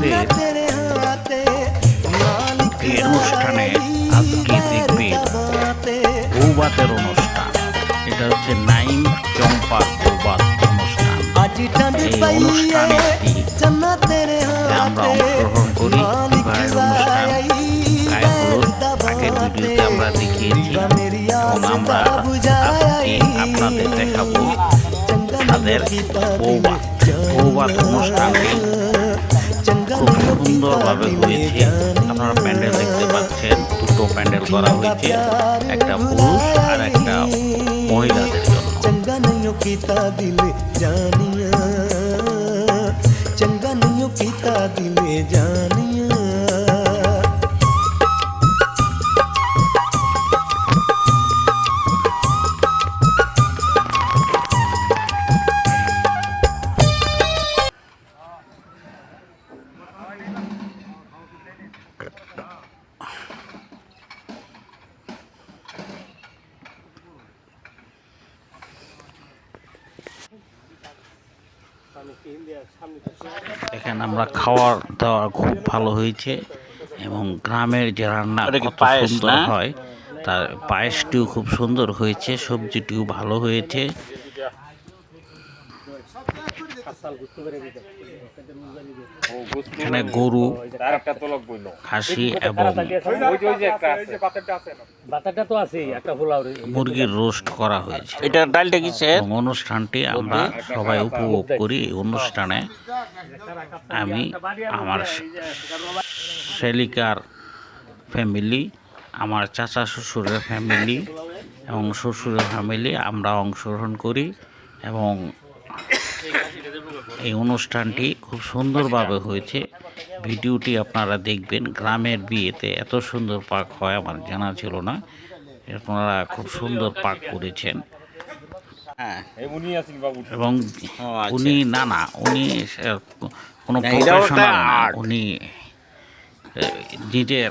আমাদের এই অনুষ্ঠানে আজকে দেখবেন বৌবাতের অনুষ্ঠান। এটা হচ্ছে নাইম চম্পা বৌবাত অনুষ্ঠান। এই অনুষ্ঠানটি আমরা অংশগ্রহণ করি বিবাহের অনুষ্ঠান আগের ভিডিওতে আমরা দেখিয়েছি। আমরা আজকে আপনাদের দেখাবো তাদের সুন্দরভাবে হয়েছে। আপনারা প্যান্ডেল দেখতে পাচ্ছেন, দুটো প্যান্ডেল করা হয়েছে, একটা পুরুষ আর একটা মহিলাদের জন্য। চঙ্গা নিয়ো কিতা দিলে জানি আমরা খাওয়ার দাওয়ার খুব ভালো হয়েছে এবং গ্রামের যে রান্না কত সুন্দর হয় তার পায়েসটিও খুব সুন্দর হয়েছে সবজিটিও ভালো হয়েছে। এখানে গরু খাসি এবং বাতাটা তো আছেই একটা পোলাও মুরগির রোস্ট করা হয়েছে। এটা ডালটা এবং অনুষ্ঠানটি আমরা সবাই উপভোগ করি অনুষ্ঠানে। আমি আমার শ্যালিকার ফ্যামিলি আমার চাচা শ্বশুরের ফ্যামিলি এবং শ্বশুরের ফ্যামিলি আমরা অংশগ্রহণ করি এবং এই অনুষ্ঠানটি খুব সুন্দরভাবে হয়েছে। ভিডিওটি আপনারা দেখবেন। গ্রামের বিয়েতে এত সুন্দর পাক হয় আমার জানা ছিল না। আপনারা খুব সুন্দর পাক করেছেন। হ্যাঁ এবং আচ্ছা। উনি না না উনি কোনো প্রফেশনাল উনি নিজের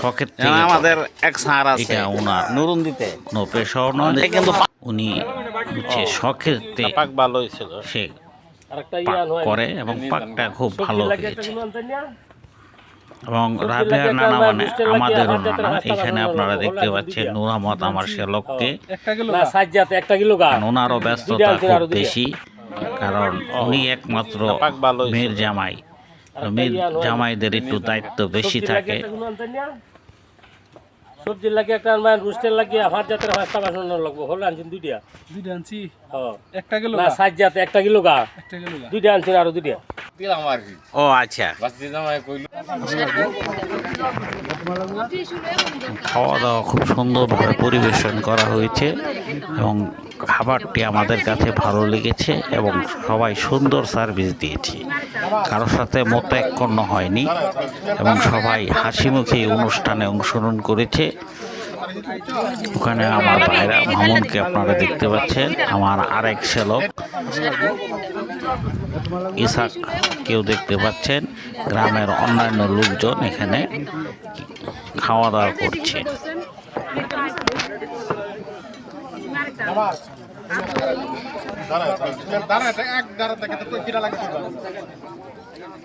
শখের থেকে আমাদের এক সার আছে। এটা ওনার নুরুন দিতে কোনো পেশাও নয়। কিন্তু উনি হচ্ছে শখের পাক ভালো হয়েছিল সে পাক করে এবং পাকটা খুব ভালো হয়েছে। এবং সবজি নানা মানে লাগে, আমাদেরও নানা এখানে আপনারা দেখতে পাচ্ছেন। নুরামত আমার সে না সাজ্জাতে একটা কিলো গা। কারণ ওনারও ব্যস্ততা খুব বেশি কারণ উনি একমাত্র মেয়ের জামাই। মেয়ের জামাইদের একটু দায়িত্ব বেশি থাকে। সবজি লাগে একটা আনবেন রুস্টের লাগে আমার জাতের পাঁচটা বাসন লাগবো হল আনছেন দুইটা। দুইটা আনছি? হ্যাঁ। একটা গেল না সাজ্জাতে একটা কিলো গা। একটা গেল দুইটা আনছেন আরও দুইটা। ও আচ্ছা। খাওয়া দাওয়া খুব সুন্দরভাবে পরিবেশন করা হয়েছে এবং খাবারটি আমাদের কাছে ভালো লেগেছে এবং সবাই সুন্দর সার্ভিস দিয়েছে। কারোর সাথে মতাক্ষণ্য হয়নি এবং সবাই হাসি মুখে অনুষ্ঠানে অংশগ্রহণ করেছে। ওখানে আমার ভাইরা মামুনকে আপনারা দেখতে পাচ্ছেন আমার আরেক শ্যালক ইসাক কেউ দেখতে পাচ্ছেন গ্রামের অন্যান্য লোকজন এখানে খাওয়া দাওয়া করছে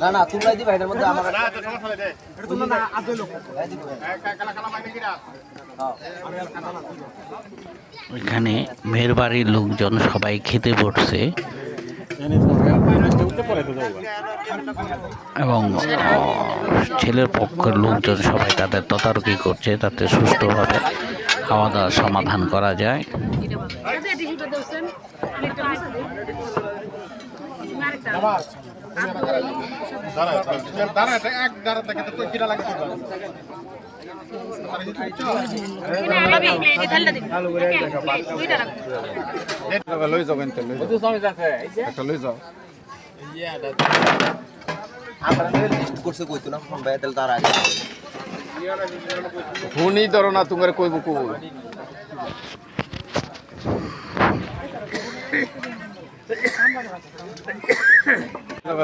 না না তোমরা দিবা এটার মধ্যে আমার না তো সমস্যা নাই এটা তোমরা না আদে লোক কালা কালা মাইনে কিরা এখানে মেয়ের বাড়ির লোকজন সবাই খেতে বসছে এবং ছেলের পক্ষের লোকজন সবাই তাদের তদারকি করছে তাতে সুষ্ঠুভাবে খাওয়া দাওয়ার সমাধান করা যায় আচ্ছা, কিনা আলাবি এই যে থালটা দিন দুইটা রাখো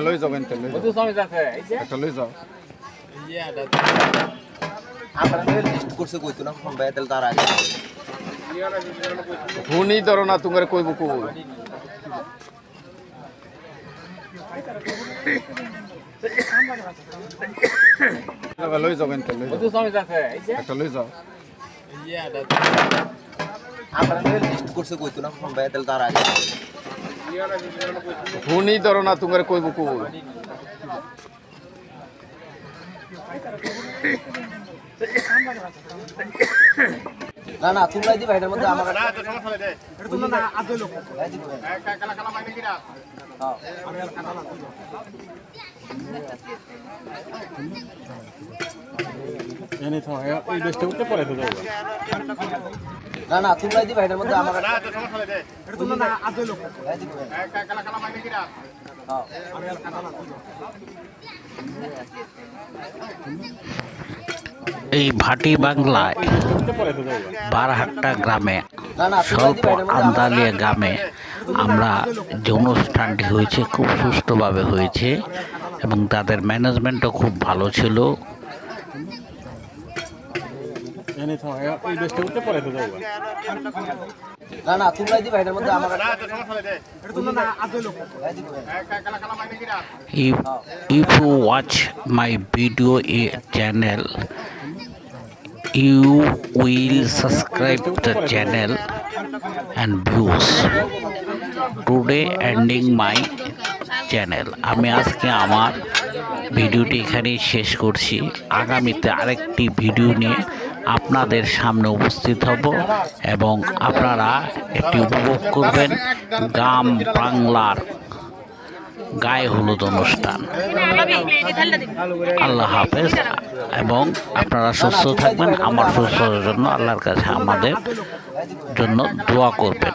লৈ যাও কিন্তু লৈ যাও একটা যাও আমরা লিস্ট করছে কইতো না ফোন না তোমার কইব কই লৈ যাও কিন্তু লৈ যাও একটা যাও আমরা লিস্ট করছে কইতো না ফোন ভাই তাহলে তার আগে ফোনই ধরো না তোমার কইব কই লৈ যাও কিন্তু লৈ যাও একটা লৈ যাও আমরা লিস্ট করছে কইতো না ফোন ভাই তাহলে তার আগে ফোনই ধরো না তোমার কইব কই না না তোমরাই দিবা এটার মধ্যে আমার না না তোমরাই দিবা এটার মধ্যে আমার এই ভাটি বাংলায় বারহাট্টা গ্রামে না না তোমরাই স্বল্প দিবা এটার মধ্যে আমার আন্দালিয়া গ্রামে আমরা যে অনুষ্ঠানটি হয়েছে খুব সুষ্ঠুভাবে হয়েছে এবং তাদের ম্যানেজমেন্টও খুব ভালো ছিল। জানি তোমাকে watch my video a channel you will subscribe the channel and views today ending my channel আমি আজকে আমার ভিডিওটি এখানেই শেষ করছি। আগামীতে আরেকটি ভিডিও নিয়ে আপনাদের সামনে উপস্থিত হব এবং আপনারা একটি উপভোগ করবেন গ্রাম বাংলার গায়ে হলুদ অনুষ্ঠান। এই আল্লাহ হাফেজ। এবং আপনারা সুস্থ থাকবেন। আমার সুস্থতার জন্য আল্লাহর কাছে আমাদের জন্য দোয়া করবেন।